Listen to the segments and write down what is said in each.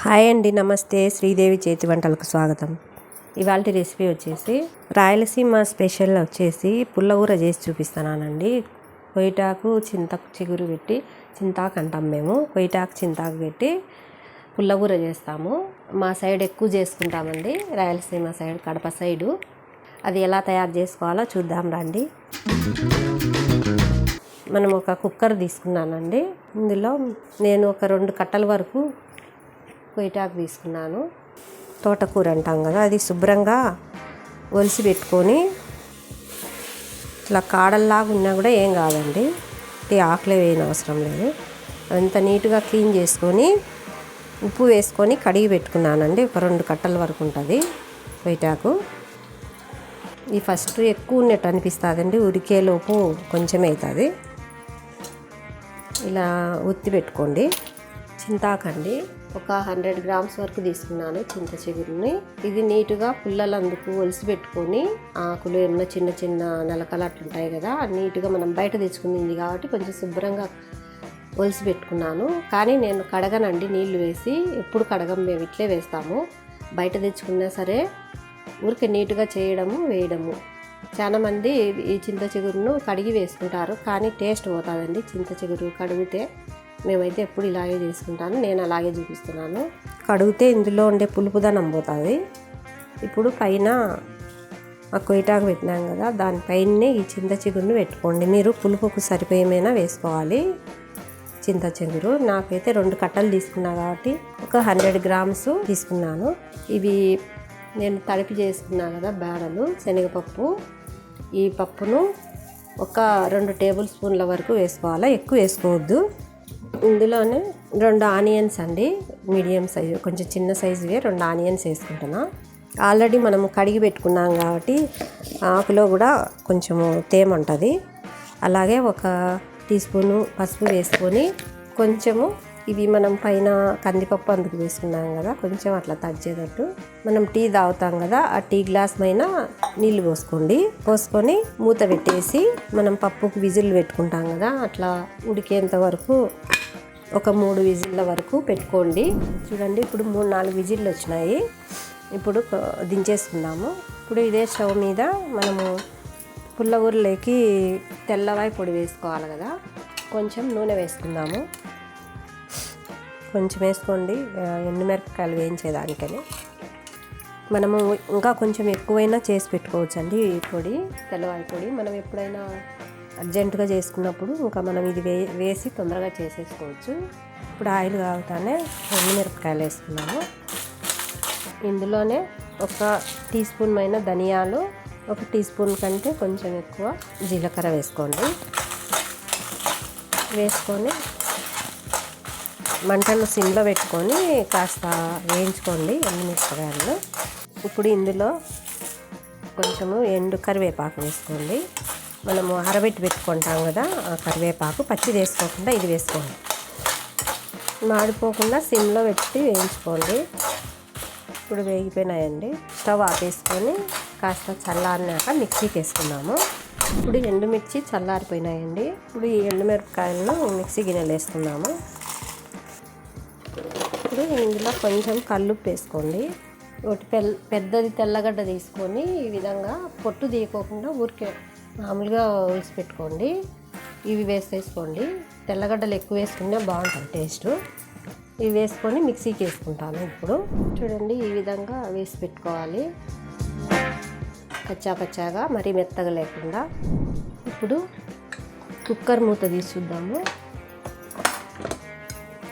Hi అండి నమస్తే. శ్రీదేవి చేతి వంటలకు స్వాగతం. ఇవాళ రెసిపీ వచ్చేసి రాయలసీమ స్పెషల్ వచ్చేసి పుల్లగూర చేసి చూపిస్తున్నానండి. కొయిటాకు చింతకు చిగురు పెట్టి చింతాకు అంటాం మేము. కొయిటాకు చింతాకు పెట్టి పుల్లగూర చేస్తాము. మా సైడ్ ఎక్కువ చేసుకుంటామండి రాయలసీమ సైడ్ కడప సైడు. అది ఎలా తయారు చేసుకోవాలో చూద్దాం రండి. మనం ఒక కుక్కర్ తీసుకున్నానండి. ఇందులో నేను ఒక రెండు కట్టల వరకు కొయ్యటాకు తీసుకున్నాను. తోటకూర అంటాం కదా అది శుభ్రంగా ఒలిసి పెట్టుకొని ఇట్లా కాడల్లాగా ఉన్నా కూడా ఏం కాదండి. ఈ ఆకులే వేయని అవసరం లేదు. అంత నీట్గా క్లీన్ చేసుకొని ఉప్పు వేసుకొని కడిగి పెట్టుకున్నానండి. ఒక రెండు కట్టల వరకు ఉంటుంది కొయిటాకు ఈ ఫస్ట్ ఎక్కువ ఉన్నట్టు అనిపిస్తుందండి. ఉరికేలోపు కొంచెం అవుతుంది ఇలా ఉత్తి పెట్టుకోండి. చింతాకండి. ఒక హండ్రెడ్ గ్రామ్స్ వరకు తీసుకున్నాను చింత చిగురుని. ఇది నీటుగా పుల్లలు అందుకు ఒలిసి పెట్టుకొని ఆకులు ఏమన్నా చిన్న చిన్న నలకలు అట్లుంటాయి కదా నీట్గా మనం బయట తెచ్చుకుంది కాబట్టి కొంచెం శుభ్రంగా ఒలిసి పెట్టుకున్నాను. కానీ నేను కడగనండి నీళ్ళు వేసి ఎప్పుడు కడగం మేము ఇట్లే వేస్తాము. బయట తెచ్చుకున్నా సరే ఊరికే నీట్గా చేయడము వేయడము. చాలామంది ఈ చింత చిగురును కడిగి వేసుకుంటారు కానీ టేస్ట్ పోతుందండి చింత చిగురు కడిగితే. మేమైతే ఎప్పుడు ఇలాగే చేసుకుంటాను నేను అలాగే చూపిస్తున్నాను. కడిగితే ఇందులో ఉండే పులుపుదనం పోతుంది. ఇప్పుడు పైన ఆ కొయ్యటాకు పెట్టినాం కదా దానిపైనే ఈ చింత చిగురుని పెట్టుకోండి. మీరు పులుపుకు సరిపోయేమైనా వేసుకోవాలి. చింత చిగురు నాకైతే రెండు కట్టలు తీసుకున్నా కాబట్టి ఒక హండ్రెడ్ గ్రామ్స్ తీసుకున్నాను. ఇవి నేను తడిపి చేసుకున్నా కదా బేడలు శనగపప్పు. ఈ పప్పును ఒక రెండు టేబుల్ స్పూన్ల వరకు వేసుకోవాలి ఎక్కువ వేసుకోవద్దు. ఇందులోనే రెండు ఆనియన్స్ అండి. మీడియం సైజు కొంచెం చిన్న సైజువే రెండు ఆనియన్స్ వేసుకుంటున్నా. ఆల్రెడీ మనం కడిగి పెట్టుకున్నాం కాబట్టి ఆకులో కూడా కొంచెము తేమ ఉంటుంది. అలాగే ఒక టీ స్పూను పసుపు వేసుకొని కొంచెము ఇవి మనం పైన కందిపప్పు అందుకు వేసుకున్నాం కదా కొంచెం అట్లా తడిచేటట్టు. మనం టీ తాగుతాం కదా ఆ టీ గ్లాస్ పైన నీళ్ళు పోసుకోండి. పోసుకొని మూత పెట్టేసి మనం పప్పుకు విజిల్ పెట్టుకుంటాం కదా అట్లా ఉడికేంత వరకు ఒక మూడు విజిల్ల వరకు పెట్టుకోండి. చూడండి ఇప్పుడు మూడు నాలుగు విజిల్లు వచ్చినాయి. ఇప్పుడు దించేసుకుందాము. ఇప్పుడు ఇదే స్టవ్ మీద మనము పుల్లగూరలోకి తెల్లవాయి పొడి వేసుకోవాలి కదా. కొంచెం నూనె వేసుకుందాము. కొంచెం వేసుకోండి. ఎండుమిరపకాయలు వేయించేదానికని. మనము ఇంకా కొంచెం ఎక్కువైనా చేసి పెట్టుకోవచ్చండి ఈ పొడి తెల్లవాయి పొడి. మనం ఎప్పుడైనా అర్జెంటుగా చేసుకున్నప్పుడు ఇంకా మనం ఇది వే వేసి తొందరగా చేసేసుకోవచ్చు. ఇప్పుడు ఆయిల్ కాగుతానే ఎండుమిరపకాయలు వేసుకున్నాము. ఇందులోనే ఒక టీ స్పూన్ అయిన ధనియాలు ఒక టీ స్పూన్ కంటే కొంచెం ఎక్కువ జీలకర్ర వేసుకోండి. వేసుకొని మంటలు సిమ్లో పెట్టుకొని కాస్త వేయించుకోండి ఎండుమిరపకాయలు ఇప్పుడు ఇందులో కొంచెము ఎండు కరివేపాకు వేసుకోండి. మనము అరబెట్టి పెట్టుకుంటాం కదా ఆ కరివేపాకు పచ్చి వేసుకోకుండా ఇది వేసుకోండి. మాడిపోకుండా సిమ్లో పెట్టి వేయించుకోండి. ఇప్పుడు వేగిపోయినాయండి. స్టవ్ ఆపేసుకొని కాస్త చల్లారినాక మిక్సీకి వేసుకున్నాము ఇప్పుడు ఎండుమిర్చి చల్లారిపోయినాయండి. ఇప్పుడు ఈ ఎండుమిరపకాయలను మిక్సీ గిన్నెలు వేసుకున్నాము ఇప్పుడు ఇందులో కొంచెం కల్లుప్పు వేసుకోండి. ఒకటి పెల్ పెద్దది తెల్లగడ్డ తీసుకొని ఈ విధంగా పొట్టు తీయకోకుండా ఊరికే మామూలుగా వేసి పెట్టుకోండి. ఇవి వేసేసుకోండి. తెల్లగడ్డలు ఎక్కువ వేసుకున్నా బాగుంటుంది టేస్ట్. ఇవి వేసుకొని మిక్సీకి వేసుకుంటాను ఇప్పుడు. చూడండి ఈ విధంగా వేసి పెట్టుకోవాలి. కచ్చా పచ్చాగా మరీ మెత్తగా లేకుండా. ఇప్పుడు కుక్కర్ మూత తీసి చూద్దాము.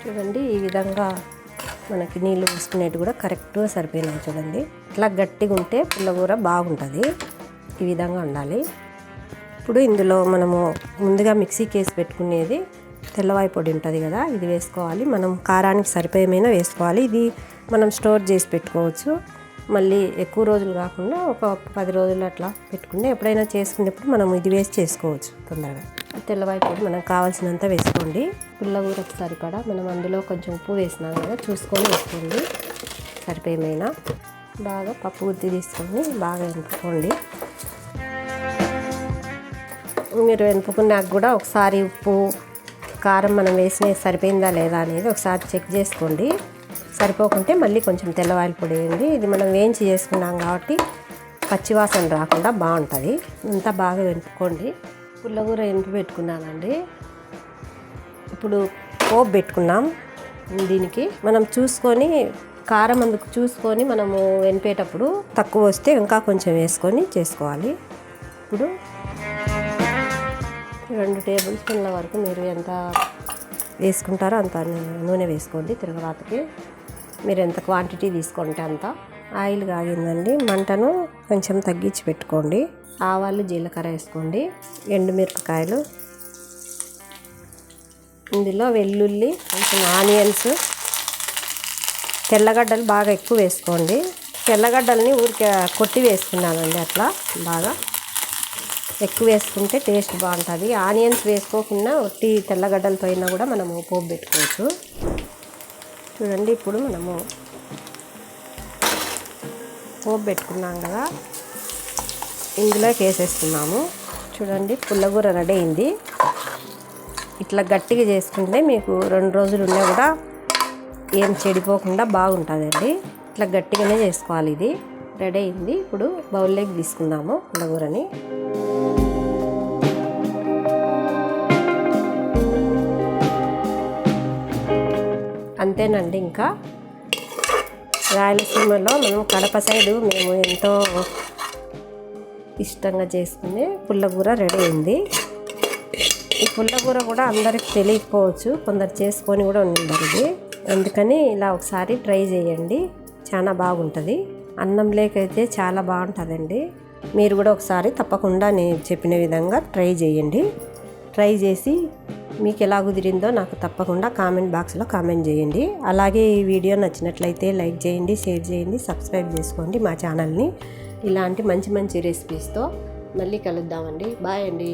చూడండి ఈ విధంగా మనకి నీళ్ళు పోసుకునేవి కూడా కరెక్ట్గా సరిపోయినాయి చూడండి. ఇట్లా గట్టిగా ఉంటే పుల్లగూర బాగుంటుంది. ఈ విధంగా ఉండాలి ఇప్పుడు ఇందులో మనము ముందుగా మిక్సీకి వేసి పెట్టుకునేది తెల్లవాయి పొడి ఉంటుంది కదా ఇది వేసుకోవాలి. మనం కారానికి సరిపోయేమైనా వేసుకోవాలి. ఇది మనం స్టోర్ చేసి పెట్టుకోవచ్చు. మళ్ళీ ఎక్కువ రోజులు కాకుండా ఒక పది రోజులు అట్లా పెట్టుకుంటే ఎప్పుడైనా చేసుకునేప్పుడు మనం ఇది వేసి చేసుకోవచ్చు తొందరగా. తెల్లవాయి పొడి మనకు కావాల్సినంత వేసుకోండి. పుల్లగూరకు సరిపడా మనం అందులో కొంచెం ఉప్పు వేసినాం కదా చూసుకొని వేసుకోండి. సరిపోయేమైనా బాగా పప్పు గుత్తి తీసుకొని బాగా ఎంపుకోండి. మీరు వెనుపుకున్నాక కూడా ఒకసారి ఉప్పు కారం మనం వేసిన సరిపోయిందా లేదా అనేది ఒకసారి చెక్ చేసుకోండి. సరిపోకుంటే మళ్ళీ కొంచెం తెల్లవాయిల పొడి వేయండి. ఇది మనం వేయించి చేసుకున్నాం కాబట్టి పచ్చివాసన రాకుండా బాగుంటుంది. ఇంత బాగా వెనుకోండి పుల్లగూర ఎనిపి పెట్టుకున్నానండి. ఇప్పుడు పోపు పెట్టుకున్నాం దీనికి. మనం చూసుకొని కారం అందుకు చూసుకొని మనము వెనిపేటప్పుడు తక్కువ వస్తే ఇంకా కొంచెం వేసుకొని చేసుకోవాలి. ఇప్పుడు రెండు టేబుల్ స్పూన్ల వరకు మీరు ఎంత వేసుకుంటారో అంత నూనె వేసుకోండి తిరగవాతకి మీరు ఎంత క్వాంటిటీ తీసుకుంటే అంత. ఆయిల్ కాగిందండి. మంటను కొంచెం తగ్గించి పెట్టుకోండి. ఆవాలు జీలకర్ర వేసుకోండి. ఎండుమిరపకాయలు ఇందులో వెల్లుల్లి కొంచెం ఆనియన్స్. తెల్లగడ్డలు బాగా ఎక్కువ వేసుకోండి. తెల్లగడ్డల్ని ఊరికే కొట్టి వేసుకున్నానండి అట్లా బాగా. ఎక్కువ వేసుకుంటే టేస్ట్ బాగుంటుంది. ఆనియన్స్ వేసుకోకుండా ఒట్టి తెల్లగడ్డలతో అయినా కూడా మనము పోపు పెట్టుకోవచ్చు. చూడండి ఇప్పుడు మనము పోపు పెట్టుకున్నాం కదా. ఇందులోకి వేసేస్తున్నాము చూడండి పుల్లగూర రెడీ అయింది. ఇట్లా గట్టిగా చేసుకుంటే మీకు రెండు రోజులు ఉన్నా కూడా ఏం చెడిపోకుండా బాగుంటుందండి. ఇట్లా గట్టిగానే చేసుకోవాలి ఇది. రెడీ అయింది. ఇప్పుడు బౌల్లోకి తీసుకుందాము పుల్లగూరని. అంతేనండి ఇంకా. రాయలసీమలో మనం కడప సైడు మేము ఎంతో ఇష్టంగా చేసుకునే పుల్లగూర రెడీ అయింది. ఈ పుల్లగూర కూడా అందరికి తెలియకపోవచ్చు కొందరు చేసుకొని కూడా ఉండరు ఇది అందుకని ఇలా ఒకసారి ట్రై చేయండి చాలా బాగుంటుంది. అన్నం లేకైతే చాలా బాగుంటుందండి. మీరు కూడా ఒకసారి తప్పకుండా నేను చెప్పిన విధంగా ట్రై చేయండి. ట్రై చేసి మీకు ఎలా కుదిరిందో నాకు తప్పకుండా కామెంట్ బాక్స్లో కామెంట్ చేయండి. అలాగే ఈ వీడియో నచ్చినట్లయితే లైక్ చేయండి షేర్ చేయండి సబ్స్క్రైబ్ చేసుకోండి మా ఛానల్ని. ఇలాంటి మంచి మంచి రెసిపీస్తో మళ్ళీ కలుద్దామండి. బాయ్ అండి.